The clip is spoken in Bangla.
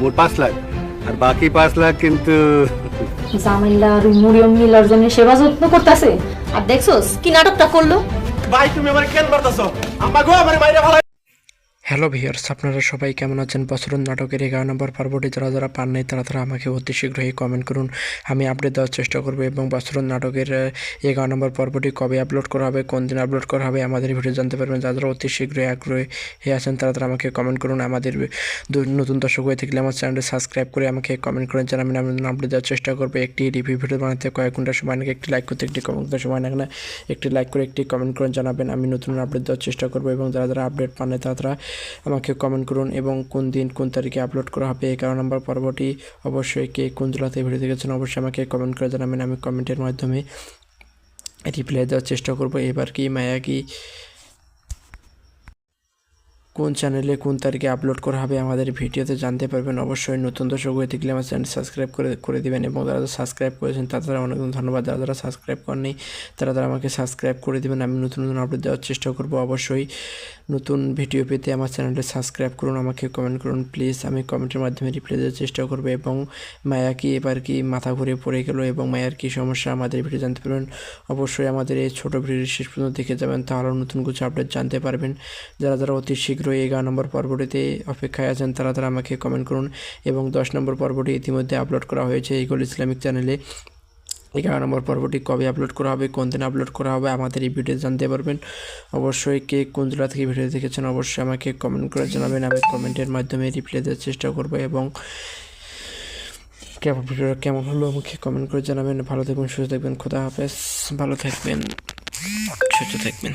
মোট পাঁচ লাখ। আর বাকি পাঁচ লাখ কিন্তু জামাইল্লা আর ওই মরিয়ম মিলার জন্য সেবা যত্ন করতেছে। আর দেখছোস কি নাটকটা করল? ভাই তুমি আমার কেন মারতাছো? আমার গো আমার মাইরা ভালো হ্যালো ভিউয়ার্স, আপনারা সবাই কেমন আছেন? বছরন নাটকের এগারো নম্বর পর্বটি যারা যারা পান নাই, তারা তারা আমাকে অতি শীঘ্রই কমেন্ট করুন। আমি আপডেট দেওয়ার চেষ্টা করব এবং বছরন নাটকের এগারো নম্বর পর্বটি কবে আপলোড করা হবে, কোন দিন আপলোড করা হবে, আমাদের ভিডিও জানতে পারবেন। যারা যারা অতি শীঘ্রই আগ্রহী আছেন, তারা তারা আমাকে কমেন্ট করুন। আমাদের নতুন দর্শক হয়ে থাকলে আমার চ্যানেলটি সাবস্ক্রাইব করে আমাকে কমেন্ট করেন। জানাবেন আমি আপডেট দেওয়ার চেষ্টা করব। একটি রিভিউ ভিডিও বানাতে কয়েক ঘণ্টা সময় নাকি একটি লাইক করতে, একটি কমেন্ট সময় লাগে না। একটি লাইক করে, একটি কমেন্ট করে জানাবেন, আমি নতুন আপডেট দেওয়ার চেষ্টা করব এবং যারা যারা আপডেট পান তারা তারা আমাকে কমেন্ট করুন এবং কোন দিন কোন তারিখে আপলোড করা হবে এগারো নম্বর পর্বটি অবশ্যই কে কোন জেলাতে ভিডিও দেখেছেন অবশ্যই আমাকে কমেন্ট করে জানাবেন। আমি কমেন্টের মাধ্যমে রিপ্লাই দেওয়ার চেষ্টা করব। এবার কি মায়া কি কোন চ্যানেলে কোন তারিখে আপলোড করা হবে আমাদের ভিডিওতে জানতে পারবেন। অবশ্যই নতুন দর্শক হয়ে থাকলে আমার চ্যানেল সাবস্ক্রাইব করে করে দিবেন এবং যারা যারা সাবস্ক্রাইব করেছেন, তাদের অনেক ধন্যবাদ। যারা যারা সাবস্ক্রাইব করেনি তারা তারা আমাকে সাবস্ক্রাইব করে দেবেন। আমি নতুন নতুন আপডেট দেওয়ার চেষ্টা করব। অবশ্যই নতুন ভিডিও পেতে আমার চ্যানেলটি সাবস্ক্রাইব করুন, আমাকে কমেন্ট করুন। প্লিজ আমি কমেন্টের মাধ্যমে রিপ্লাই দেওয়ার চেষ্টা করব এবং মায়া কি এবার কি মাথা ঘুরে পড়ে গেল এবং মায়ার কি সমস্যা আমাদের ভিডিও জানতে পারবেন। অবশ্যই আমাদের এই ছোটো ভিডিও শেষ পর্যন্ত দেখে যাবেন, তাহলে নতুন কিছু আপডেট জানতে পারবেন। যারা যারা অতি শীঘ্রই এগারো নম্বর পর্বটিতে অপেক্ষায় আছেন তারা তারা আমাকে কমেন্ট করুন এবং দশ নম্বর পর্বটি ইতিমধ্যে আপলোড করা হয়েছে ইগল ইসলামিক চ্যানেলে এগারো নম্বর পর্বটি কবে আপলোড করা হবে, কোন দিন আপলোড করা হবে, আমাদের এই ভিডিও জানতে পারবেন। অবশ্যই কে কোন জেলা থেকে ভিডিও দেখেছেন, অবশ্যই আমাকে কমেন্ট করে জানাবেন। আমি কমেন্টের মাধ্যমে রিপ্লাই দেওয়ার চেষ্টা করব এবং কেমন ভিডিওটা কেমন হলো আমাকে কমেন্ট করে জানাবেন। ভালো থাকবেন, সুস্থ থাকবেন, খোদা হাফেজ। ভালো থাকবেন, সুস্থ থাকবেন।